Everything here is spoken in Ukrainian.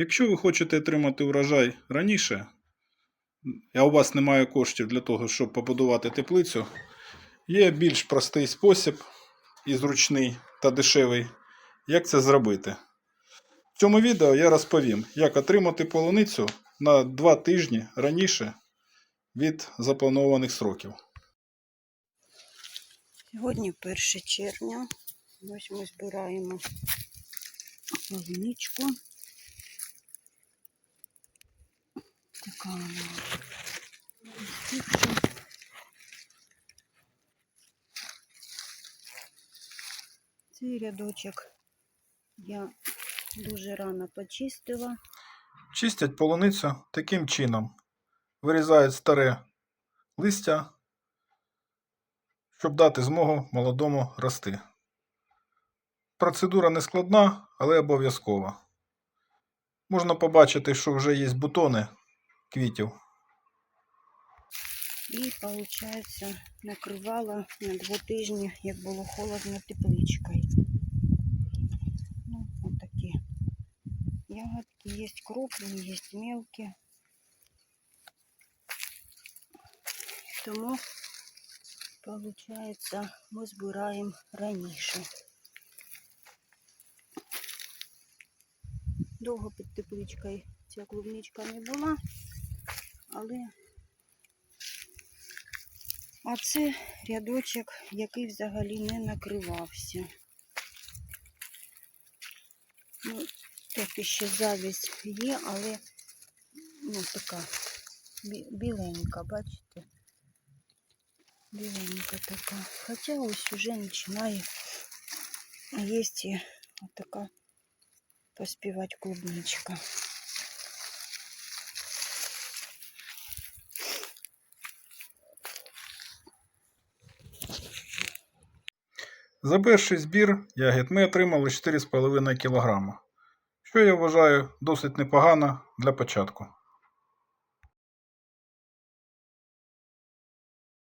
Якщо ви хочете отримати урожай раніше, а у вас немає коштів для того, щоб побудувати теплицю, є більш простий спосіб і зручний та дешевий, як це зробити. В цьому відео я розповім, як отримати полуницю на 2 тижні раніше від запланованих сроків. Сьогодні 1 червня. Ось ми збираємо полуничку. Така вона. Цей рядочок я дуже рано почистила. Чистять полуницю таким чином. Вирізають старе листя, щоб дати змогу молодому рости. Процедура не складна, але обов'язкова. Можна побачити, що вже є бутони квітів. І, виходить, накривала на два тижні, як було холодно, тепличкою. Ну, от такі ягодки. Є крупні, є мелкі. Тому, виходить, ми збираємо раніше. Довго під тепличкою ця клубничка не була, але а це рядочок, який взагалі не накривався. Ну, трохи ще завість є, але ну, така біленька, бачите? Біленька така. Хоча ось уже починає є така поспівати клубничка. За перший збір ягід ми отримали 4,5 кг, що я вважаю досить непогано для початку.